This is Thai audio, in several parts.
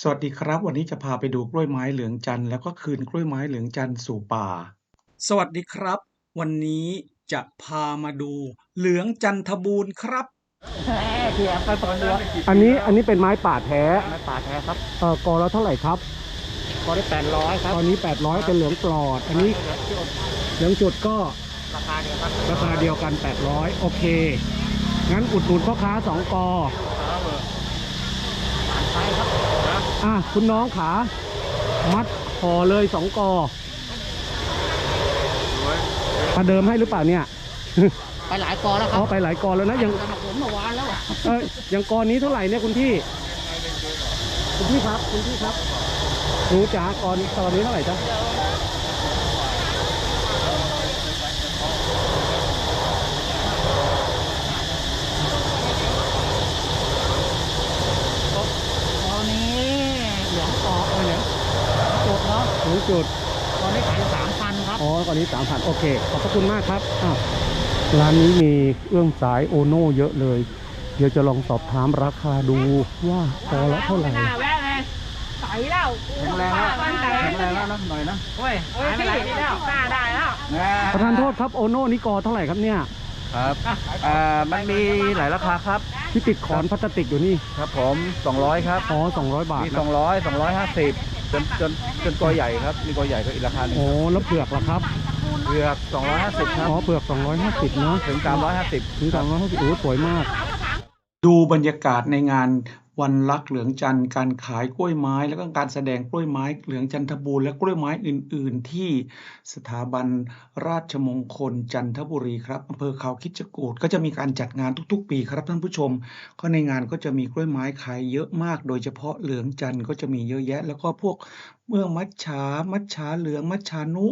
สวัสดีครับ วันนี้จะพาไปดูกล้วยไม้เหลืองจันทร์แล้วก็คืนกล้วยไม้เหลืองจันทร์สู่ป่า สวัสดีครับ วันนี้จะพามาดูเหลืองจันทบูรณ์ครับเทียบไปตอนเดียวอันนี้อันนี้เป็นไม้ป่าแท้ไม้ป่าแท้ครับเอ่อกอละเท่าไหร่ครับก็ได้แปดร้อยครับตอนนี้800เป็นเหลืองปลอด อันนี้เหลืองจุดก็ราคาเดียวครับราคาเดียวกัน800โอเคงั้นอุดหนุนพ่อค้า2กอ ใช่ครับ อะคุณน้องขา มัดห่อเลย2กอประเดิมให้หรือเปล่าเนี่ย ไปหลายกอแล้วคอ๋รัอบไปหลายกอแล้วนะยังแต่ผมเมื่อวานแล้วอะเอ้ยยังกอนี้เท่าไหร่เนี่ยคุณพี่ คุณพี่ครับ คุณพี่ครับหนูจ๋ากอนตอนนี้เท่าไหร่จ๊ะตอนนี้เหลืองกอเออเหลืองจุด เนาะหนูจุด ตอนนี้ขายสามพันครับ อ๋อตอนนี้สามพันโอเค ขอบพระคุณมากครับอ้าวร้านนี้มีเอื้องสายโอโน่เยอะเลย เดี๋ยวจะลองสอบถามราคาดูว่าพอละเท่าไหร่แวะเลยใส่แล้วแข็งแรงแล้วมันใส่แข็งแรงแล้วนะหน่อยนะเฮ้ยเอ้ยพี่แล้วกล้าได้แล้ว ประธานโทษครับโอโน่นี่กอเท่าไหร่ครับเนี่ย ครับอ่ามันมีหลายราคาครับ ที่ติดขอนพลาสติกอยู่นี่ ครับผม 200 ครับ อ๋อ200 บาทมีนะ200 250 จนจนจนกอใหญ่ครับ มีกอใหญ่ก็อีกราคาหนึ่งโอ้แล้วเผือกล่ะครับเผือก250ครับอ๋อเผือก250เนาะถึง350ถึง250โอ้สวยมาก ดูบรรยากาศในงาน วันรักเหลืองจันทร์การขายกล้วยไม้ แล้วก็การแสดงกล้วยไม้เหลืองจันทบูรณ์และกล้วยไม้อื่น ๆ ที่สถาบันราชมงคลจันทบุรีครับอำเภอเขาคิดจกูฏก็จะมีการจัดงานทุก ๆ ปีครับท่านผู้ชม ก็ในงานก็จะมีกล้วยไม้ขายเยอะมาก โดยเฉพาะเหลืองจันทร์ก็จะมีเยอะแยะ แล้วก็พวกเมืองมัจฉามัจฉาเหลือง มัจฉานุ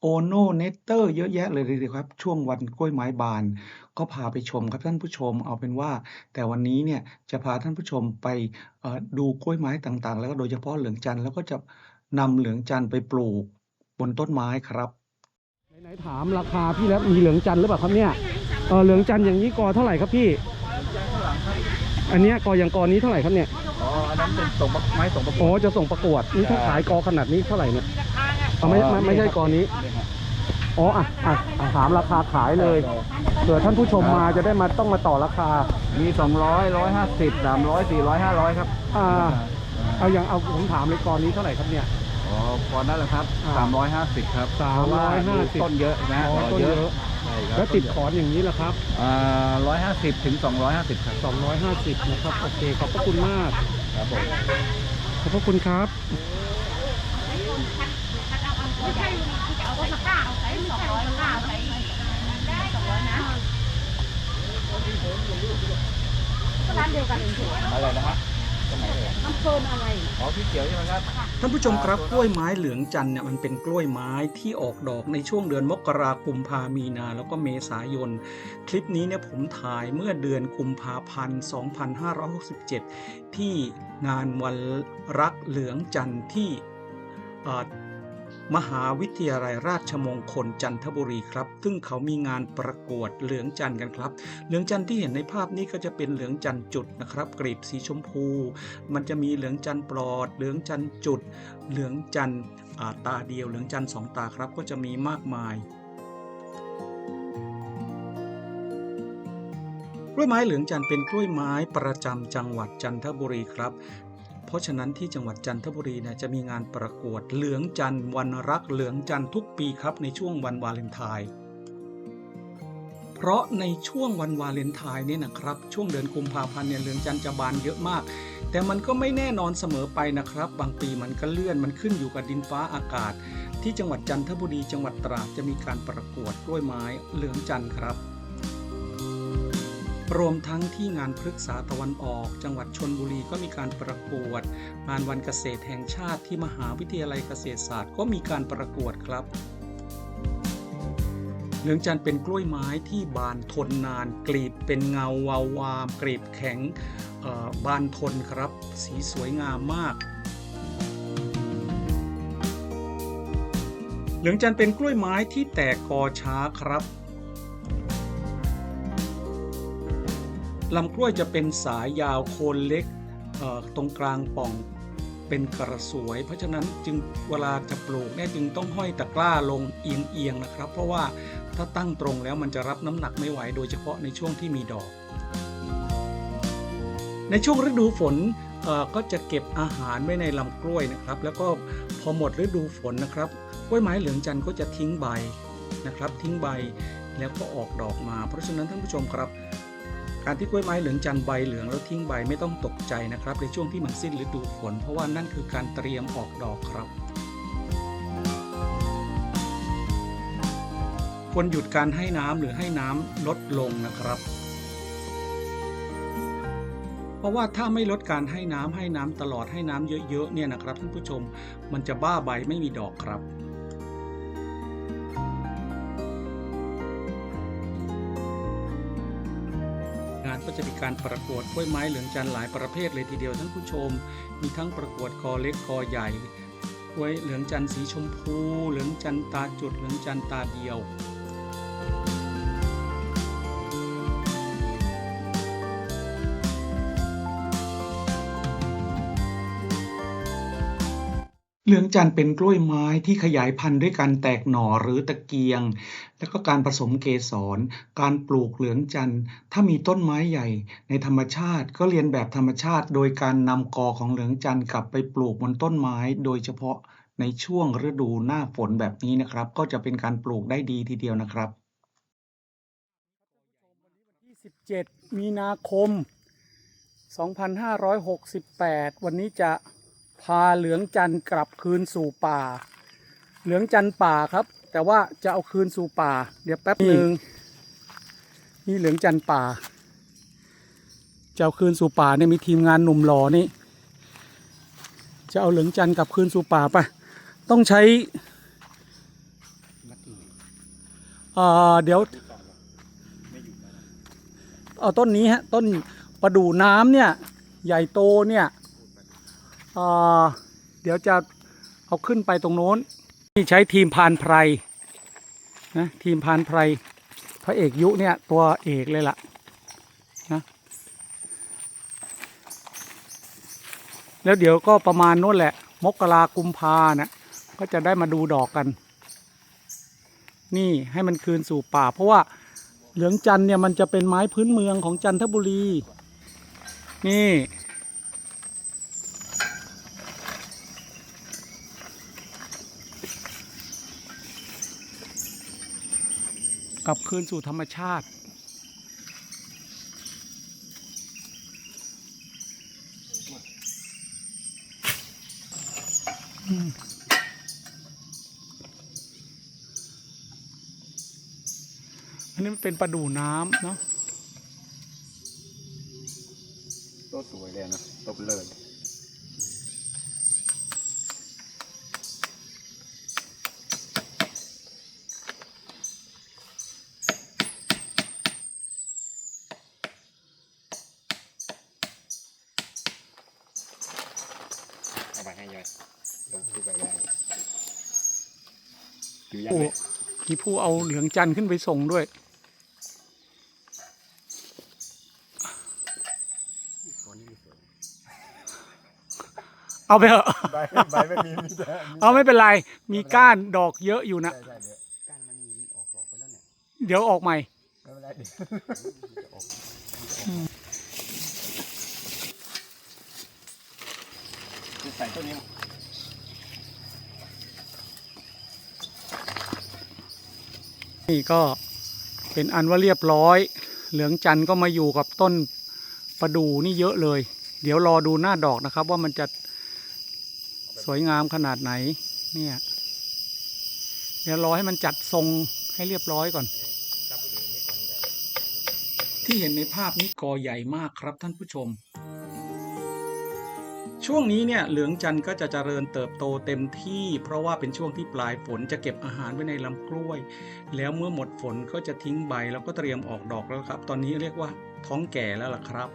โอโนเนเตอร์ เยอะแยะเลยเดียครับ ช่วงวันกล้วยไม้บาน ก็พาไปชมครับท่านผู้ชม เอาเป็นว่า แต่วันนี้เนี่ยจะพาท่านผู้ชมไปเอ่อดูกล้วยไม้ต่างๆ แล้วก็โดยเฉพาะเหลืองจันทร์แล้วก็จะนำเหลืองจันทร์ไปปลูกบนต้นไม้ครับไหนๆถามราคาพี่แล้วมีเหลืองจันทร์หรือเปล่าครับเนี่ยเออเหลืองจันทร์อย่างนี้กอเท่าไหร่ครับพี่ อันเนี้ยกออย่างกอนี้เท่าไหร่ครับเนี่ยอ๋ออันนั้นเป็นส่งไม้ส่งประกอ๋อวดจะส่งประกวดนี่ถ้าขายกอขนาดนี้เท่าไหร่เนี่ยเอาไม่ไม่ไม่ใช่กอนี้ อ๋ออะอะอะถามราคาขายเลยเผื่อท่านผู้ชมมาจะได้มาต้องมาต่อราคา มี 200 150 300 400 500 ครับอ่าเอาอย่างเอาผมถามเลยกอนี้เท่าไหร่ครับเนี่ย อ๋อก่อนนั้นแหละครับ อ่า350 ครับ350 เพราะว่าดูต้นเยอะนะอ๋อต้นเยอะ ใช่ครับแล้วติดขอนอย่างนี้แหละครับ อ่า150 ถึง 250 ครับ250 นะครับ โอเค ขอบพระคุณมาก ครับผม ขอบพระคุณครับ อะไรนะฮะตรงไหนเอ่ยมันเพิ่มอะไร อ๋อพี่เขียวใช่ไหมครับ ท่านผู้ชมครับกล้วยไม้เหลืองจันทร์เนี่ยมันเป็นกล้วยไม้ที่ออกดอกในช่วงเดือนมกราคมพามีนา แล้วก็เมษายน คลิปนี้เนี่ยผมถ่ายเมื่อเดือนกุมภาพันธ์ 2567 ที่งานวันรักเหลืองจันทร์ที่เอ่อ มหาวิทยาลัยราชมงคลจันทบุรีครับ ซึ่งเขามีงานประกวดเหลืองจันทร์กันครับ เหลืองจันทร์ที่เห็นในภาพนี้ก็จะเป็นเหลืองจันทร์จุดนะครับกรีบสีชมพู มันจะมีเหลืองจันทร์ปลอด เหลืองจันทร์จุด เหลืองจันทร์ตาเดียว เหลืองจันทร์สองตาครับ ก็จะมีมากมายกล้วยไม้เหลืองจันทร์เป็นกล้วยไม้ประจำจังหวัดจันทบุรีครับ ราะฉะนั้นที่จังหวัดจันทบุรีเนี่ยจะมีงานประกวดเหลืองจันทร์วันรักเหลืองจันทร์ทุกปีครับในช่วงวันวาเลนไทน์เพราะในช่วงวันวาเลนไทน์เนี่ยนะครับช่วงเดือนกุมภาพันธ์เนี่ยเหลืองจันทร์จะบานเยอะมาก แต่มันก็ไม่แน่นอนเสมอไปนะครับ บางปีมันก็เลื่อนมันขึ้นอยู่กับดินฟ้าอากาศ ที่จังหวัดจันทบุรีจังหวัดตราดจะมีการประกวดกล้วยไม้เหลืองจันทร์ครับ รวมทั้งที่งานพฤกษาตะวันออก จังหวัดชนบุรีก็มีการประกวด งานวันเกษตรแห่งชาติที่มหาวิทยาลัยเกษตรศาสตร์ก็มีการประกวดครับเหลืองจันเป็นกล้วยไม้ที่บานทนนาน กลีบเป็นเงาวาวามกลีบแข็งบานทนครับ สีสวยงามมาก เหลืองจันเป็นกล้วยไม้ที่แตกกอช้าครับ ลำกล้วยจะเป็นสายยาวโคนเล็กตรงกลางป่องเป็นกระสวย เพราะฉะนั้นจึงเวลาจะปลูกเนี่ยจึงต้องห้อยตะกร้าลงเอียงๆนะครับ เพราะว่าถ้าตั้งตรงแล้วมันจะรับน้ำหนักไม่ไหวโดยเฉพาะในช่วงที่มีดอก ในช่วงฤดูฝนก็จะเก็บอาหารไว้ในลำกล้วยนะครับ แล้วก็พอหมดฤดูฝนนะครับกล้วยไม้เหลืองจันทร์ก็จะทิ้งใบนะครับ ทิ้งใบแล้วก็ออกดอกมา เพราะฉะนั้นท่านผู้ชมครับ การที่กล้วยไม้เหลืองจันทร์ใบเหลืองแล้วทิ้งใบไม่ต้องตกใจนะครับ ในช่วงที่มันสิ้นฤดูฝน เพราะว่านั่นคือการเตรียมออกดอกครับ ควรหยุดการให้น้ำหรือให้น้ำลดลงนะครับ เพราะว่าถ้าไม่ลดการให้น้ำให้น้ำตลอดให้น้ำเยอะๆเนี่ยนะครับท่านผู้ชมมันจะบ้าใบไม่มีดอกครับ ก็จะมีการประกวดกล้วยไม้เหลืองจันทร์หลายประเภทเลยทีเดียวท่านผู้ชม มีทั้งประกวดกอเล็กกอใหญ่กล้วยเหลืองจันทร์สีชมพู เหลืองจันทร์ตาจุดเหลืองจันทร์ตาเดียว ลืองจันทร์เป็นกล้วยไม้ที่ขยายพันธุ์ด้วยการแตกหน่อหรือตะเกียง แล้วก็การผสมเกสร การปลูกเหลืองจันทร์ ถ้ามีต้นไม้ใหญ่ ในธรรมชาติก็เรียนแบบธรรมชาติ โดยการนำกอของเหลืองจันทร์กลับไปปลูกบนต้นไม้ โดยเฉพาะในช่วงฤดูหน้าฝนแบบนี้นะครับ ก็จะเป็นการปลูกได้ดีทีเดียวนะครับ27มีนาคม 2568 วันนี้จะ พาเหลืองจันทร์กลับคืนสู่ป่า เหลืองจันทร์ป่าครับ แต่ว่าจะเอาคืนสู่ป่า เดี๋ยวแป๊บหนึ่งนี่เหลืองจันทร์ป่าจะเอาคืนสู่ป่าเนี่ยมีทีมงานหนุ่มหล่อนี่จะเอาเหลืองจันทร์กลับคืนสู่ป่าปะต้องใช้อ่อเดี๋ยวเอาต้นนี้ฮะต้นประดู่น้ำเนี่ย ใหญ่โตเนี่ย เดี๋ยวจะเอาขึ้นไปตรงโน้น ที่ใช้ทีมพานไพรนะทีมพานไพรพระเอกยุเนี่ยตัวเอกเลยล่ะนะแล้วเดี๋ยวก็ประมาณโน้นแหละ มกรากุมภาเนี่ยก็จะได้มาดูดอกกัน นี่ให้มันคืนสู่ป่า เพราะว่าเหลืองจันเนี่ยมันจะเป็นไม้พื้นเมืองของจันทบุรี นี่ กลับคืนสู่ธรรมชาติ อันนี้มันเป็นประดูน้ำเนาะตัวสวยเลยนะตบเลย ไปให้ยายลงที่ไปได้ดูยังผู้ไงมีผู้เอาเหลืองจันทร์ขึ้นไปส่งด้วย เอาไปเถอะใบใบไม่มีมีแต่มีเอาไม่เป็นไร มีก้านดอกเยอะอยู่นะ ใช่ใช่เดี๋ยวก้านมันมีออกดอกไปแล้วเนี่ยเดี๋ยวออกใหม่ ไม่เป็นไรเดี๋ยวจะออกจะ ใส่ต้นนี้นี่ก็เป็นอันว่าเรียบร้อย เหลืองจันทร์ก็มาอยู่กับต้นประดู่นี่เยอะเลย เดี๋ยวรอดูหน้าดอกนะครับ ว่ามันจะสวยงามขนาดไหน เนี่ย เดี๋ยวรอให้มันจัดทรงให้เรียบร้อยก่อน ที่เห็นในภาพนี้กอใหญ่มากครับท่านผู้ชม ช่วงนี้เนี่ยเหลืองจันทร์ก็จะเจริญเติบโตเต็มที่ เพราะว่าเป็นช่วงที่ปลายฝนจะเก็บอาหารไว้ในลำกล้วย แล้วเมื่อหมดฝนก็จะทิ้งใบแล้วก็เตรียมออกดอกแล้วครับ ตอนนี้เรียกว่าท้องแก่แล้วล่ะครับ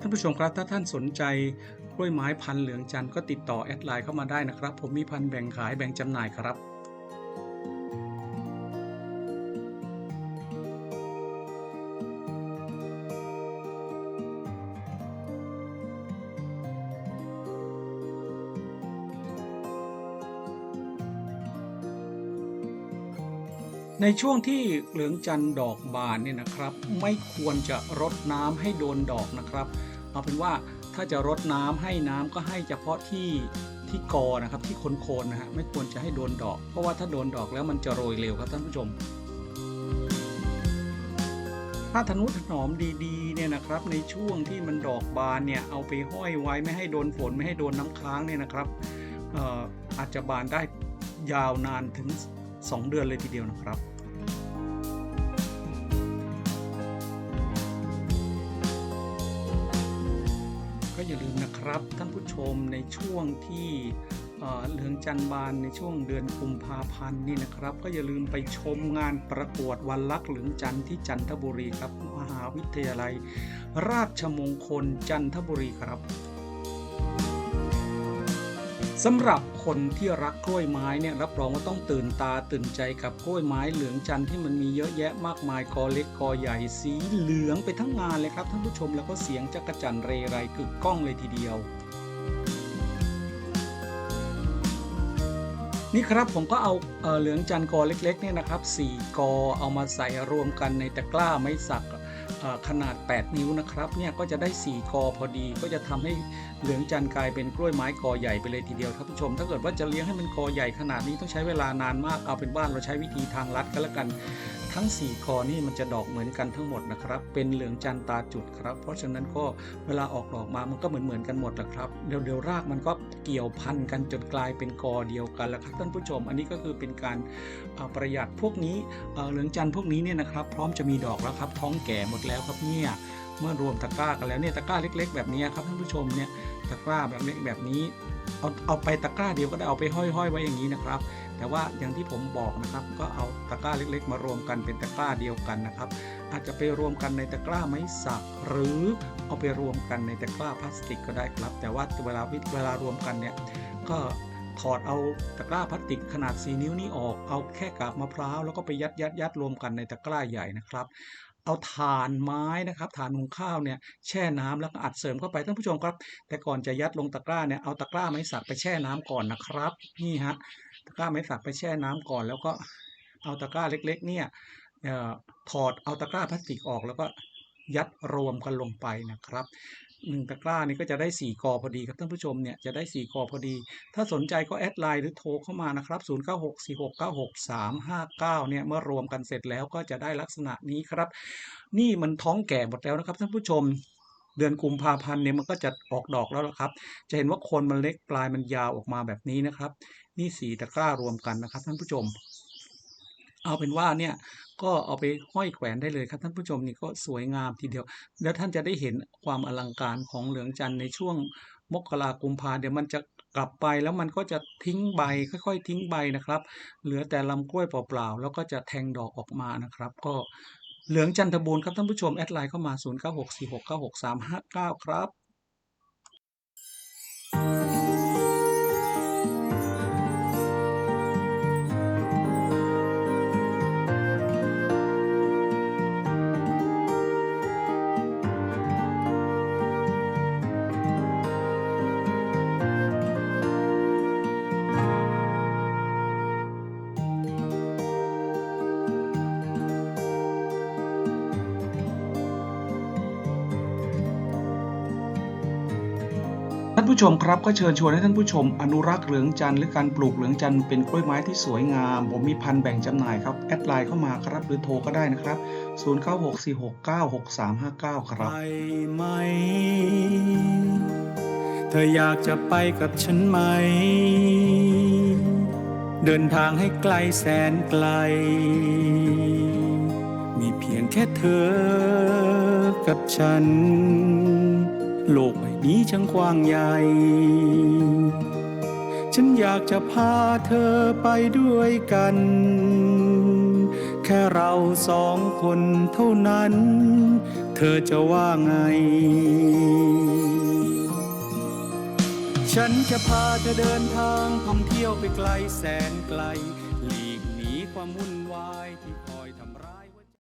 ท่านผู้ชมครับถ้าท่านสนใจ ล้วยไม้พันเหลืองจันทร์ก็ติดต่อแอดไลน์เข้ามาได้นะครับ ผมมีพันแบ่งขายแบ่งจำหน่ายครับในช่วงที่เหลืองจันทร์ดอกบานเนี่ยนะครับ ไม่ควรจะรดน้ำให้โดนดอกนะครับ เอาเป็นว่า ถ้าจะรดน้ำให้น้ำก็ให้เฉพาะที่ที่กอนะครับที่โคนๆนะฮะไม่ควรจะให้โดนดอก เพราะว่าถ้าโดนดอกแล้วมันจะโรยเร็วครับท่านผู้ชม ถ้าทนุถนอมดีๆเนี่ยนะครับในช่วงที่มันดอกบานเนี่ยเอาไปห้อยไว้ไม่ให้โดนฝนไม่ให้โดนน้ำค้างเนี่ยนะครับอออาจจะบานได้ยาวนานถึง 2 เดือนเลยทีเดียวนะครับ ลืมนะครับท่านผู้ชมในช่วงที่เหลืองจันบานในช่วงเดือนกุมภาพันธ์นี่นะครับ ก็อย่าลืมไปชมงานประกวดวันลักษ์เหลืองจันที่จันทบุรีครับมหาวิทยาลัย ราชมงคลจันทบุรีครับ สำหรับคนที่รักกล้วยไม้เนี่ยรับรองว่าต้องตื่นตาตื่นใจกับกล้วยไม้เหลืองจันทร์ที่มันมีเยอะแยะมากมายกอเล็กกอใหญ่สีเหลืองไปทั้งงานเลยครับท่านผู้ชมแล้วก็เสียงจักรจันเรไรกึกก้องเลยทีเดียว นี่ครับผมก็เอาเออเหลืองจันทร์กอเล็กๆเนี่ยนะครับ4กอเอามาใส่รวมกันในตะกร้าไม้สัก ขนาด 8 นิ้วนะครับเนี่ยก็จะได้ 4 กอพอดี ก็จะทำให้เหลืองจันกลายเป็นกล้วยไม้กอใหญ่ไปเลยทีเดียวท่านผู้ชม ถ้าเกิดว่าจะเลี้ยงให้มันกอใหญ่ขนาดนี้ต้องใช้เวลานานมากเอาเป็นว่าเราใช้วิธีทางลัดก็แล้วกัน ทั้ง4กอนี่มันจะดอกเหมือนกันทั้งหมดนะครับ เป็นเหลืองจันตาจุดครับ เพราะฉะนั้นก็เวลาออกดอกมามันก็เหมือนเหมือนๆกันหมดแหละครับเดี๋ยวเดี๋ยวรากมันก็เกี่ยวพันกันจนกลายเป็นกอเดียวกันแล้วครับท่านผู้ชม อันนี้ก็คือเป็นการประหยัดพวกนี้เหลืองจันพวกนี้เนี่ยนะครับ พร้อมจะมีดอกแล้วครับท้องแก่หมดแล้วครับเนี่ยเมื่อรวมตะกร้ากันแล้วเนี่ยตะกร้าเล็ก ๆ แบบนี้ครับท่านผู้ชมเนี่ย ตะกร้าแบบเล็กแบบนี้ เอาเอาไปตะกร้าเดียวก็ได้เอาไปห้อยๆไว้อย่างนี้นะครับ แต่ว่าอย่างที่ผมบอกนะครับ ก็เอาตะกร้าเล็ก ๆ มารวมกันเป็นตะกร้าเดียวกันนะครับ อาจจะไปรวมกันในตะกร้าไม้สักหรือเอาไปรวมกันในตะกร้าพลาสติกก็ได้ครับ แต่ว่าเวลาเวลารวมกันเนี่ยก็ถอดเอาตะกร้าพลาสติกขนาด 4 นิ้วนี้ออก เอาแค่กาบมะพร้าวแล้วก็ไปยัดยัดยัดรวมกันในตะกร้าใหญ่นะครับ เอาถ่านไม้นะครับถ่านหุงข้าวเนี่ยแช่น้ำแล้วก็อัดเสริมเข้าไปท่านผู้ชมครับ แต่ก่อนจะยัดลงตะกร้าเนี่ยเอาตะกร้าไม้สักไปแช่น้ำก่อนนะครับนี่ฮะตะกร้าไม้สักไปแช่น้ำก่อน แล้วก็เอาตะกร้าเล็ก ๆ เนี่ยเอ่อถอดเอาตะกร้าพลาสติกออกแล้วก็ยัดรวมกันลงไปนะครับ หนึ่งตะกร้านี่ก็จะได้ 4 กอพอดีครับท่านผู้ชมเนี่ยจะได้ 4 กอพอดี ถ้าสนใจก็แอดไลน์หรือโทรเข้ามานะครับ0964696359เนี่ยเมื่อรวมกันเสร็จแล้วก็จะได้ลักษณะนี้ครับ นี่มันท้องแก่หมดแล้วนะครับท่านผู้ชมเดือนกุมภาพันธ์เนี่ยมันก็จะออกดอกแล้วละครับ จะเห็นว่าโคนมันเล็กปลายมันยาวออกมาแบบนี้นะครับ นี่สีตะกร้ารวมกันนะครับท่านผู้ชม เอาเป็นว่าเนี่ยก็เอาไปห้อยแขวนได้เลยครับท่านผู้ชมนี่ก็สวยงามทีเดียว แล้วท่านจะได้เห็นความอลังการของเหลืองจันทร์ในช่วงมกรากุมภาเดี๋ยวมันจะกลับไปแล้วมันก็จะทิ้งใบค่อย ๆ ทิ้งใบนะครับ เหลือแต่ลำกล้วยเปล่าๆแล้วก็จะแทงดอกออกมานะครับ ก็เหลืองจันทบูรณ์ครับท่านผู้ชมแอดไลน์เข้ามา 0964696359 ครับ ผู้ชมครับก็เชิญชวนให้ท่านผู้ชม อนุรักษ์เหลืองจันทร์หรือการปลูกเหลืองจันทร์เป็นกล้วยไม้ที่สวยงาม ผมมีพันแบ่งจำหน่ายครับ แอดไลน์เข้ามาครับหรือโทรก็ได้นะครับ 0964696359 ครับ ไปไหม เธออยากจะไปกับฉันไหม เดินทางให้ไกลแสนไกล มีเพียงแค่เธอกับฉัน โลกใบนี้ช่างกว้างใหญ่ ฉันอยากจะพาเธอไปด้วยกัน แค่เราสองคนเท่านั้น เธอจะว่าไง ฉันจะพาเธอเดินทางท่องเที่ยวไปไกลแสนไกล หลีกหนีความวุ่น